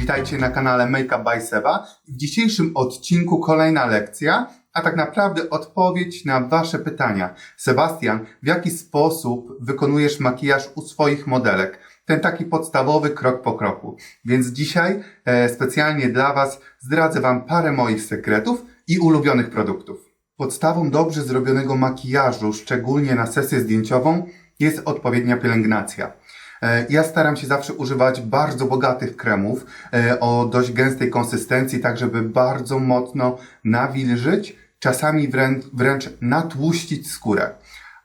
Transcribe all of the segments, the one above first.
Witajcie na kanale Makeup by Seba. W dzisiejszym odcinku kolejna lekcja, a tak naprawdę odpowiedź na Wasze pytania. Sebastian, w jaki sposób wykonujesz makijaż u swoich modelek? Ten taki podstawowy krok po kroku. Więc dzisiaj e, specjalnie dla Was zdradzę Wam parę moich sekretów i ulubionych produktów. Podstawą dobrze zrobionego makijażu, szczególnie na sesję zdjęciową, jest odpowiednia pielęgnacja. E, Ja staram się zawsze używać bardzo bogatych kremów e, o dość gęstej konsystencji, tak żeby bardzo mocno nawilżyć, czasami wręcz, wręcz natłuścić skórę.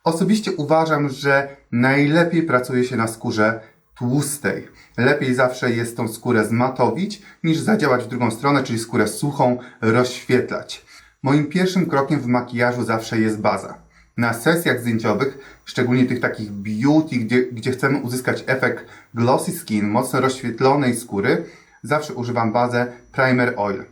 Osobiście uważam, że najlepiej pracuje się na skórze tłustej. Lepiej zawsze jest tą skórę zmatowić, niż zadziałać w drugą stronę, czyli skórę suchą rozświetlać. Moim pierwszym krokiem w makijażu zawsze jest baza. Na sesjach zdjęciowych, szczególnie tych takich beauty, gdzie, gdzie chcemy uzyskać efekt glossy skin, mocno rozświetlonej skóry, zawsze używam bazę Primer Oil.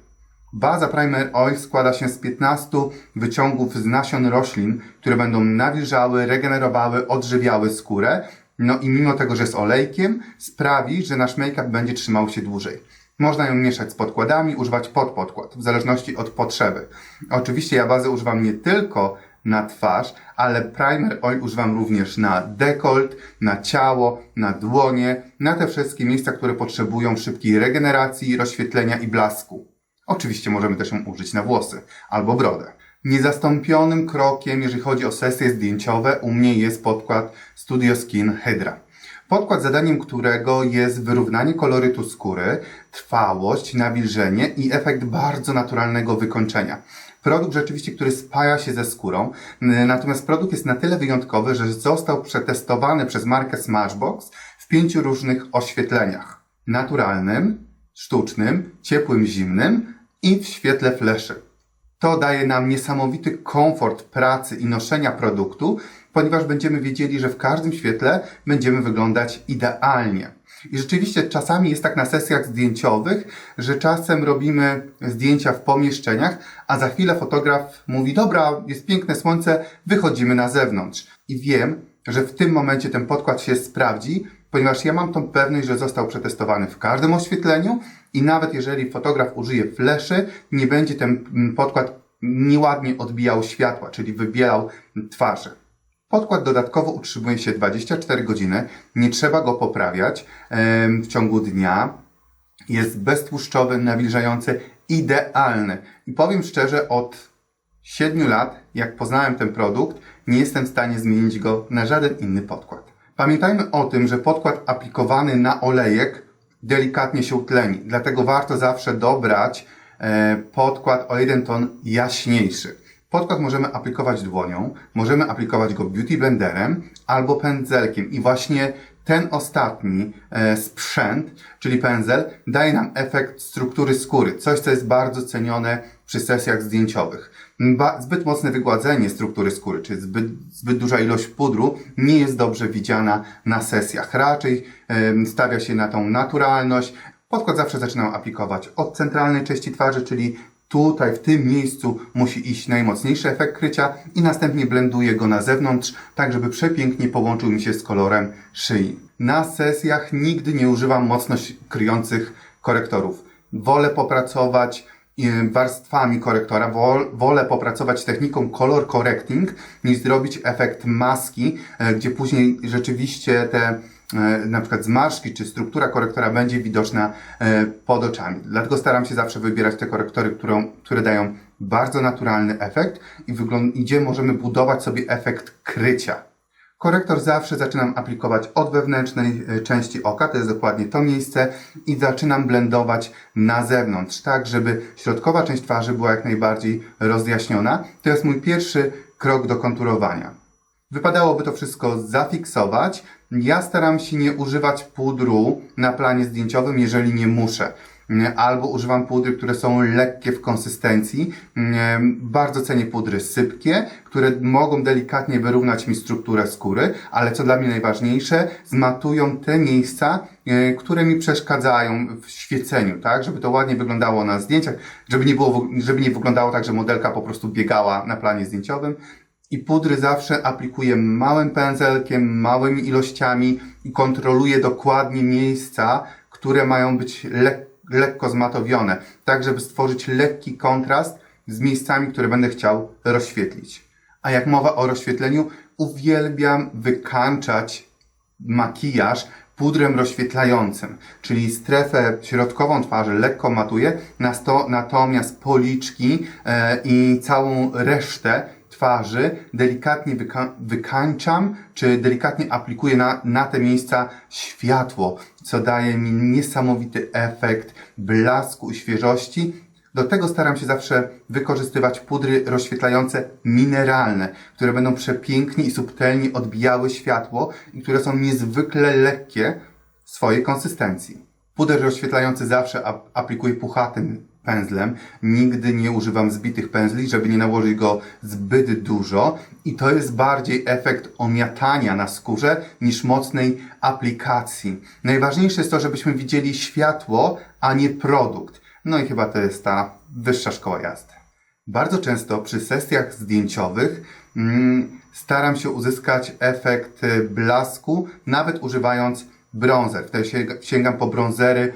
Baza Primer Oil składa się z 15 wyciągów z nasion roślin, które będą nawilżały, regenerowały, odżywiały skórę. No i mimo tego, że jest olejkiem, sprawi, że nasz make-up będzie trzymał się dłużej. Można ją mieszać z podkładami, używać pod podkład, w zależności od potrzeby. Oczywiście ja bazę używam nie tylko na twarz, ale primer oil używam również na dekolt, na ciało, na dłonie, na te wszystkie miejsca, które potrzebują szybkiej regeneracji, rozświetlenia i blasku. Oczywiście możemy też ją użyć na włosy albo brodę. Niezastąpionym krokiem, jeżeli chodzi o sesje zdjęciowe, u mnie jest podkład Studio Skin Hydra. Podkład zadaniem którego jest wyrównanie kolorytu skóry, trwałość, nawilżenie i efekt bardzo naturalnego wykończenia. Produkt rzeczywiście, który spaja się ze skórą, natomiast produkt jest na tyle wyjątkowy, że został przetestowany przez markę Smashbox w pięciu różnych oświetleniach. Naturalnym, sztucznym, ciepłym, zimnym i w świetle fleszy. To daje nam niesamowity komfort pracy i noszenia produktu, ponieważ będziemy wiedzieli, że w każdym świetle będziemy wyglądać idealnie. I rzeczywiście czasami jest tak na sesjach zdjęciowych, że czasem robimy zdjęcia w pomieszczeniach, a za chwilę fotograf mówi: Dobra, jest piękne słońce, wychodzimy na zewnątrz. I wiem, że w tym momencie ten podkład się sprawdzi, ponieważ ja mam tą pewność, że został przetestowany w każdym oświetleniu i nawet jeżeli fotograf użyje fleszy, nie będzie ten podkład nieładnie odbijał światła, czyli wybielał twarzy. Podkład dodatkowo utrzymuje się 24 godziny, nie trzeba go poprawiać w ciągu dnia. Jest beztłuszczowy, nawilżający, idealny. I powiem szczerze, od 7 lat, jak poznałem ten produkt, nie jestem w stanie zmienić go na żaden inny podkład. Pamiętajmy o tym, że podkład aplikowany na olejek delikatnie się utleni, dlatego warto zawsze dobrać e, podkład o jeden ton jaśniejszy. Podkład możemy aplikować dłonią, możemy aplikować go beauty blenderem albo pędzelkiem i właśnie ten ostatni e, sprzęt, czyli pędzel, daje nam efekt struktury skóry, coś co jest bardzo cenione przy sesjach zdjęciowych. Ba, zbyt mocne wygładzenie struktury skóry, czy zbyt, zbyt duża ilość pudru nie jest dobrze widziana na sesjach. Raczej em, stawia się na tą naturalność. Podkład zawsze zaczynam aplikować od centralnej części twarzy, czyli tutaj, w tym miejscu musi iść najmocniejszy efekt krycia i następnie blenduję go na zewnątrz, tak żeby przepięknie połączył mi się z kolorem szyi. Na sesjach nigdy nie używam mocno kryjących korektorów. Wolę popracować warstwami korektora, wol, wolę popracować techniką color correcting, niż zrobić efekt maski, e, gdzie później rzeczywiście te na przykład zmarszki czy struktura korektora będzie widoczna e, pod oczami. Dlatego staram się zawsze wybierać te korektory, które dają bardzo naturalny efekt i wygląd- gdzie możemy budować sobie efekt krycia. Korektor zawsze zaczynam aplikować od wewnętrznej e, części oka, to jest dokładnie to miejsce, i zaczynam blendować na zewnątrz, tak żeby środkowa część twarzy była jak najbardziej rozjaśniona. To jest mój pierwszy krok do konturowania. Wypadałoby to wszystko zafiksować. Ja staram się nie używać pudru na planie zdjęciowym, jeżeli nie muszę. Albo używam pudry, które są lekkie w konsystencji. Bardzo cenię pudry sypkie, które mogą delikatnie wyrównać mi strukturę skóry, ale co dla mnie najważniejsze, zmatują te miejsca, e, które mi przeszkadzają w świeceniu, tak? Żeby to ładnie wyglądało na zdjęciach, żeby nie było, żeby nie wyglądało tak, że modelka po prostu biegała na planie zdjęciowym. I pudry zawsze aplikuję małym pędzelkiem, małymi ilościami i kontroluję dokładnie miejsca, które mają być lek lekko zmatowione, tak żeby stworzyć lekki kontrast z miejscami, które będę chciał rozświetlić. A jak mowa o rozświetleniu, uwielbiam wykańczać makijaż pudrem rozświetlającym, czyli strefę środkową twarzy lekko matuję, natomiast policzki e, i całą resztę twarzy delikatnie wyka- wykańczam, czy delikatnie aplikuję na, na te miejsca światło, co daje mi niesamowity efekt blasku i świeżości, do tego staram się zawsze wykorzystywać pudry rozświetlające mineralne, które będą przepięknie i subtelnie odbijały światło i które są niezwykle lekkie w swojej konsystencji. Puder rozświetlający zawsze ap- aplikuję puchatym pędzlem. Nigdy nie używam zbitych pędzli, żeby nie nałożyć go zbyt dużo. I to jest bardziej efekt omiatania na skórze niż mocnej aplikacji. Najważniejsze jest to, żebyśmy widzieli światło, a nie produkt. No i chyba to jest ta wyższa szkoła jazdy. Bardzo często przy sesjach zdjęciowych mm, staram się uzyskać efekt blasku, nawet używając bronzer. Wtedy sięga- sięgam po bronzery, y,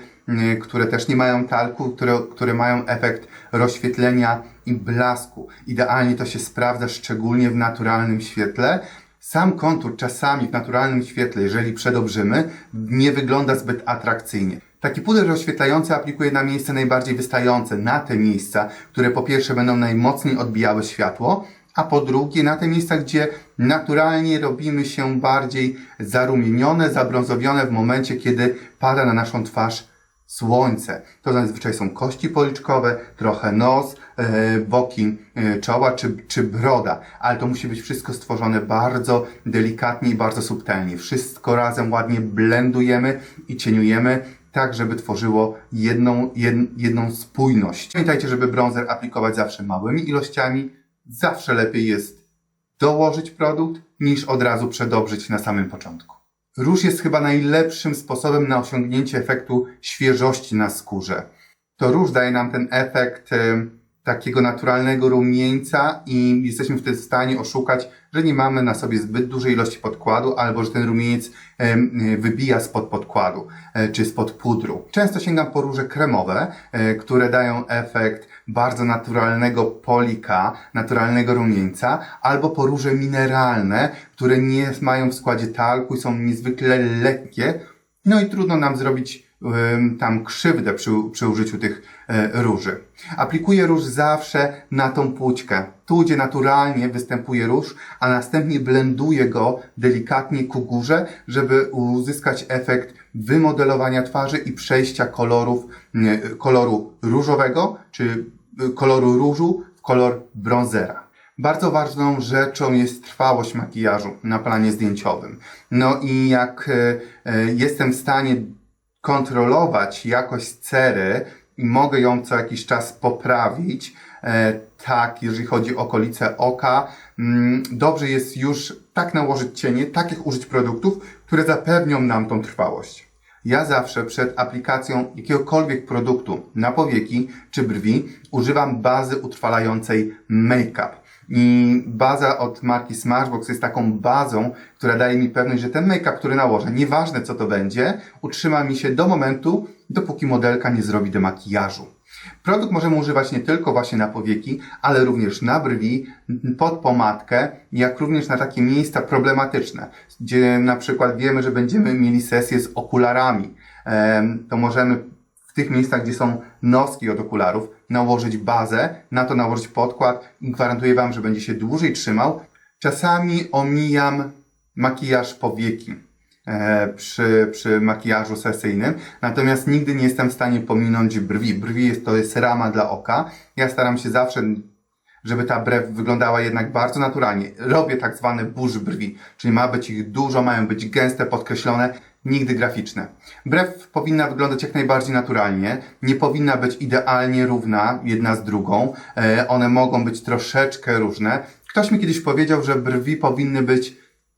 które też nie mają talku, które, które mają efekt rozświetlenia i blasku. Idealnie to się sprawdza szczególnie w naturalnym świetle. Sam kontur czasami w naturalnym świetle, jeżeli przedobrzymy, nie wygląda zbyt atrakcyjnie. Taki puder rozświetlający aplikuję na miejsce najbardziej wystające, na te miejsca, które po pierwsze będą najmocniej odbijały światło, a po drugie na te miejsca, gdzie naturalnie robimy się bardziej zarumienione, zabrązowione w momencie, kiedy pada na naszą twarz słońce. To zazwyczaj są kości policzkowe, trochę nos, e, boki e, czoła czy, czy broda, ale to musi być wszystko stworzone bardzo delikatnie i bardzo subtelnie. Wszystko razem ładnie blendujemy i cieniujemy, tak żeby tworzyło jedną, jed, jedną spójność. Pamiętajcie, żeby bronzer aplikować zawsze małymi ilościami. Zawsze lepiej jest dołożyć produkt, niż od razu przedobrzyć na samym początku. Róż jest chyba najlepszym sposobem na osiągnięcie efektu świeżości na skórze. To róż daje nam ten efekt e, takiego naturalnego rumieńca i jesteśmy wtedy w stanie oszukać, że nie mamy na sobie zbyt dużej ilości podkładu albo że ten rumieniec e, wybija spod podkładu e, czy spod pudru. Często sięgam po róże kremowe, które dają efekt bardzo naturalnego polika, naturalnego rumieńca, albo po róże mineralne, które nie mają w składzie talku i są niezwykle lekkie, no i trudno nam zrobić tam krzywdę przy, przy użyciu tych e, róży. Aplikuję róż zawsze na tą płóćkę, tu gdzie naturalnie występuje róż, a następnie blenduję go delikatnie ku górze, żeby uzyskać efekt wymodelowania twarzy i przejścia kolorów, nie, koloru różowego, czy koloru różu w kolor brązera. Bardzo ważną rzeczą jest trwałość makijażu na planie zdjęciowym. No i jak e, e, jestem w stanie kontrolować jakość cery i mogę ją co jakiś czas poprawić, e, tak, jeżeli chodzi o okolice oka, mm, dobrze jest już tak nałożyć cienie, takich użyć produktów, które zapewnią nam tą trwałość. Ja zawsze przed aplikacją jakiegokolwiek produktu na powieki czy brwi używam bazy utrwalającej make-up. I baza od marki Smashbox jest taką bazą, która daje mi pewność, że ten make-up, który nałożę, nieważne co to będzie, utrzyma mi się do momentu, dopóki modelka nie zrobi demakijażu. Produkt możemy używać nie tylko właśnie na powieki, ale również na brwi, pod pomadkę, jak również na takie miejsca problematyczne, gdzie na przykład wiemy, że będziemy mieli sesję z okularami. To możemy w tych miejscach, gdzie są noski od okularów, nałożyć bazę, na to nałożyć podkład i gwarantuję Wam, że będzie się dłużej trzymał. Czasami omijam makijaż powieki przy, przy makijażu sesyjnym, natomiast nigdy nie jestem w stanie pominąć brwi. Brwi jest, to jest rama dla oka. Ja staram się zawsze żeby ta brew wyglądała jednak bardzo naturalnie. Robię tak zwane burz brwi, czyli ma być ich dużo, mają być gęste, podkreślone, nigdy graficzne. Brew powinna wyglądać jak najbardziej naturalnie, nie powinna być idealnie równa jedna z drugą, e, one mogą być troszeczkę różne. Ktoś mi kiedyś powiedział, że brwi powinny być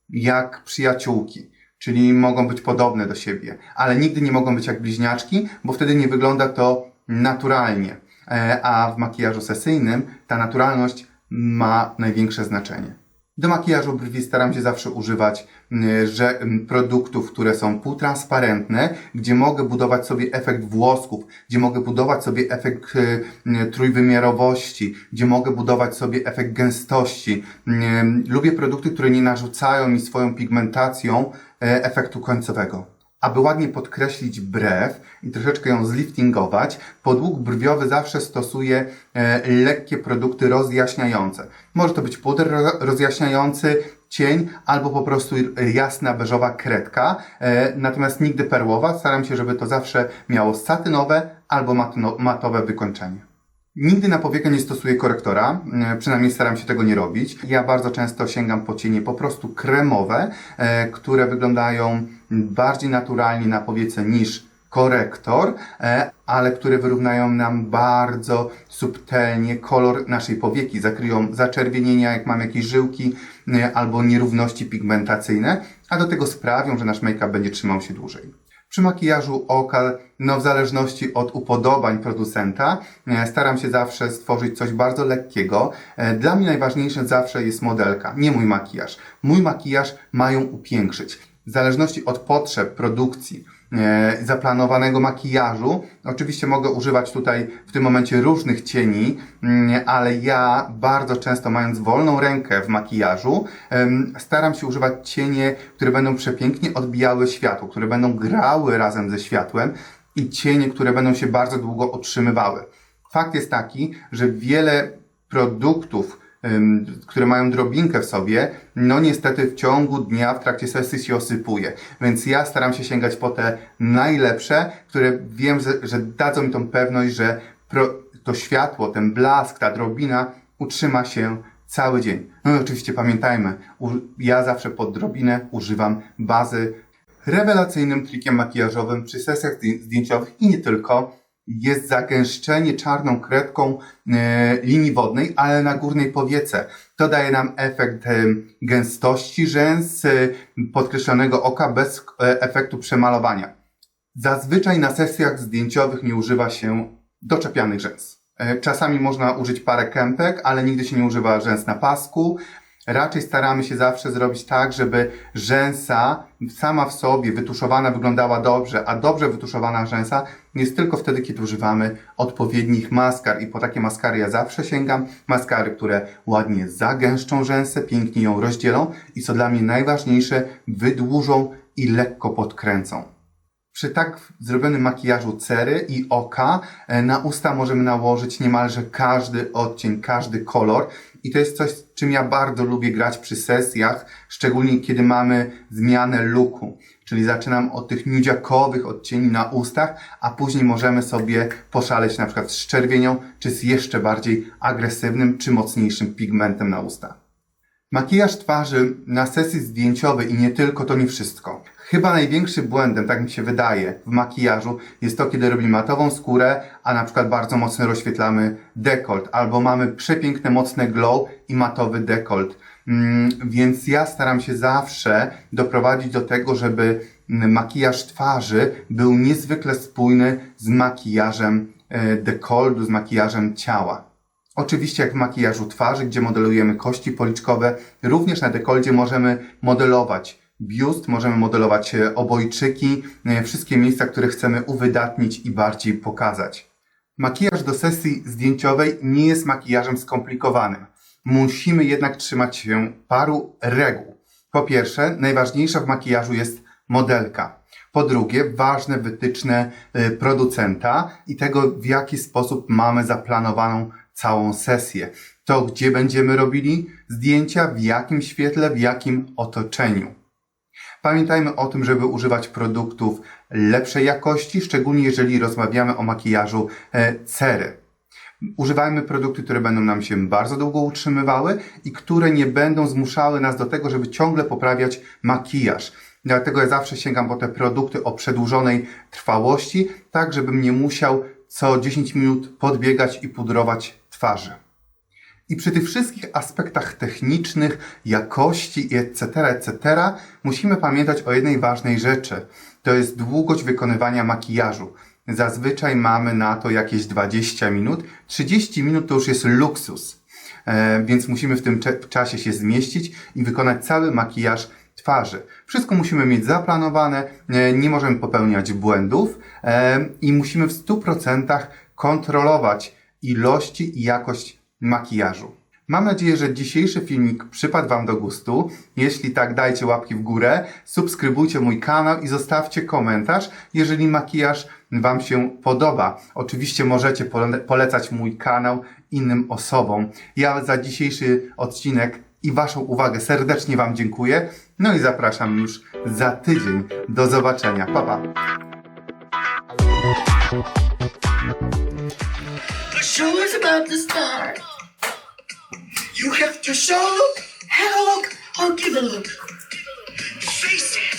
jak przyjaciółki, czyli mogą być podobne do siebie, ale nigdy nie mogą być jak bliźniaczki, bo wtedy nie wygląda to naturalnie. E, A w makijażu sesyjnym ta naturalność ma największe znaczenie. Do makijażu brwi staram się zawsze używać że, produktów, które są półtransparentne, gdzie mogę budować sobie efekt włosków, gdzie mogę budować sobie efekt y, trójwymiarowości, gdzie mogę budować sobie efekt gęstości. Lubię produkty, które nie narzucają mi swoją pigmentacją efektu końcowego. Aby ładnie podkreślić brew i troszeczkę ją zliftingować, podłóg brwiowy zawsze stosuję e, lekkie produkty rozjaśniające. Może to być puder ro- rozjaśniający, cień albo po prostu jasna beżowa kredka, e, natomiast nigdy perłowa. Staram się, żeby to zawsze miało satynowe albo matowe wykończenie. Nigdy na powiekę nie stosuję korektora, e, przynajmniej staram się tego nie robić. Ja bardzo często sięgam po cienie po prostu kremowe, e, które wyglądają bardziej naturalnie na powiece niż korektor, e, ale które wyrównają nam bardzo subtelnie kolor naszej powieki, zakryją zaczerwienienia, jak mamy jakieś żyłki albo nierówności pigmentacyjne, a do tego sprawią, że nasz make-up będzie trzymał się dłużej. Przy makijażu oka, no w zależności od upodobań producenta, e, staram się zawsze stworzyć coś bardzo lekkiego. E, Dla mnie najważniejsze zawsze jest modelka, nie mój makijaż. Mój makijaż mają upiększyć. W zależności od potrzeb produkcji, zaplanowanego makijażu. Oczywiście mogę używać tutaj w tym momencie różnych cieni, mm, ale ja bardzo często mając wolną rękę w makijażu, staram się używać cienie, które będą przepięknie odbijały światło, które będą grały razem ze światłem i cienie, które będą się bardzo długo utrzymywały. Fakt jest taki, że wiele produktów, które mają drobinkę w sobie, no niestety w ciągu dnia, w trakcie sesji się osypuje. Więc ja staram się sięgać po te najlepsze, które wiem, że, dadzą mi tą pewność, że to światło, ten blask, ta drobina utrzyma się cały dzień. No i oczywiście pamiętajmy, ja zawsze pod drobinę używam bazy. Rewelacyjnym trikiem makijażowym przy sesjach zdję- zdjęciowych i nie tylko jest zagęszczenie czarną kredką e, linii wodnej, ale na górnej powiece. To daje nam efekt e, gęstości rzęs, e, podkreślonego oka bez efektu przemalowania. Zazwyczaj na sesjach zdjęciowych nie używa się doczepianych rzęs. Czasami można użyć parę kępek, ale nigdy się nie używa rzęs na pasku. Raczej staramy się zawsze zrobić tak, żeby rzęsa sama w sobie wytuszowana wyglądała dobrze, a dobrze wytuszowana rzęsa jest tylko wtedy, kiedy używamy odpowiednich maskar. I po takie maskary ja zawsze sięgam. Maskary, które ładnie zagęszczą rzęsę, pięknie ją rozdzielą i co dla mnie najważniejsze, wydłużą i lekko podkręcą. Przy tak zrobionym makijażu cery i oka e, na usta możemy nałożyć niemalże każdy odcień, każdy kolor. I to jest coś, czym ja bardzo lubię grać przy sesjach, szczególnie kiedy mamy zmianę looku. Czyli zaczynam od tych nudziakowych odcieni na ustach, a później możemy sobie poszaleć na przykład z czerwienią, czy z jeszcze bardziej agresywnym, czy mocniejszym pigmentem na ustach. Makijaż twarzy na sesji zdjęciowej i nie tylko to nie wszystko. Chyba największym błędem, tak mi się wydaje, w makijażu jest to, kiedy robimy matową skórę, a na przykład bardzo mocno rozświetlamy dekolt, albo mamy przepiękne, mocne glow i matowy dekolt. Mm, więc ja staram się zawsze doprowadzić do tego, żeby makijaż twarzy był niezwykle spójny z makijażem e, dekoltu, z makijażem ciała. Oczywiście jak w makijażu twarzy, gdzie modelujemy kości policzkowe, również na dekolcie możemy modelować biust, możemy modelować e, obojczyki, e, wszystkie miejsca, które chcemy uwydatnić i bardziej pokazać. Makijaż do sesji zdjęciowej nie jest makijażem skomplikowanym. Musimy jednak trzymać się paru reguł. Po pierwsze, najważniejsza w makijażu jest modelka. Po drugie, ważne wytyczne y, producenta i tego, w jaki sposób mamy zaplanowaną całą sesję. To, gdzie będziemy robili zdjęcia, w jakim świetle, w jakim otoczeniu. Pamiętajmy o tym, żeby używać produktów lepszej jakości, szczególnie jeżeli rozmawiamy o makijażu e, cery. Używajmy produkty, które będą nam się bardzo długo utrzymywały i które nie będą zmuszały nas do tego, żeby ciągle poprawiać makijaż. Dlatego ja zawsze sięgam po te produkty o przedłużonej trwałości, tak żebym nie musiał co 10 minut podbiegać i pudrować twarzy. I przy tych wszystkich aspektach technicznych, jakości i etc., etc., musimy pamiętać o jednej ważnej rzeczy. To jest długość wykonywania makijażu. Zazwyczaj mamy na to jakieś 20 minut. 30 minut to już jest luksus. e, więc musimy w tym czasie się zmieścić i wykonać cały makijaż twarzy. Wszystko musimy mieć zaplanowane, e, nie możemy popełniać błędów e, i musimy w 100% kontrolować ilości i jakość makijażu. Mam nadzieję, że dzisiejszy filmik przypadł Wam do gustu. Jeśli tak, dajcie łapki w górę, subskrybujcie mój kanał i zostawcie komentarz, jeżeli makijaż Wam się podoba. Oczywiście możecie pole- polecać mój kanał innym osobom. Ja za dzisiejszy odcinek i Waszą uwagę serdecznie Wam dziękuję. No i zapraszam już za tydzień. Do zobaczenia. Pa, pa. show is about to start. You have to show, have a look, or give a look. Face it.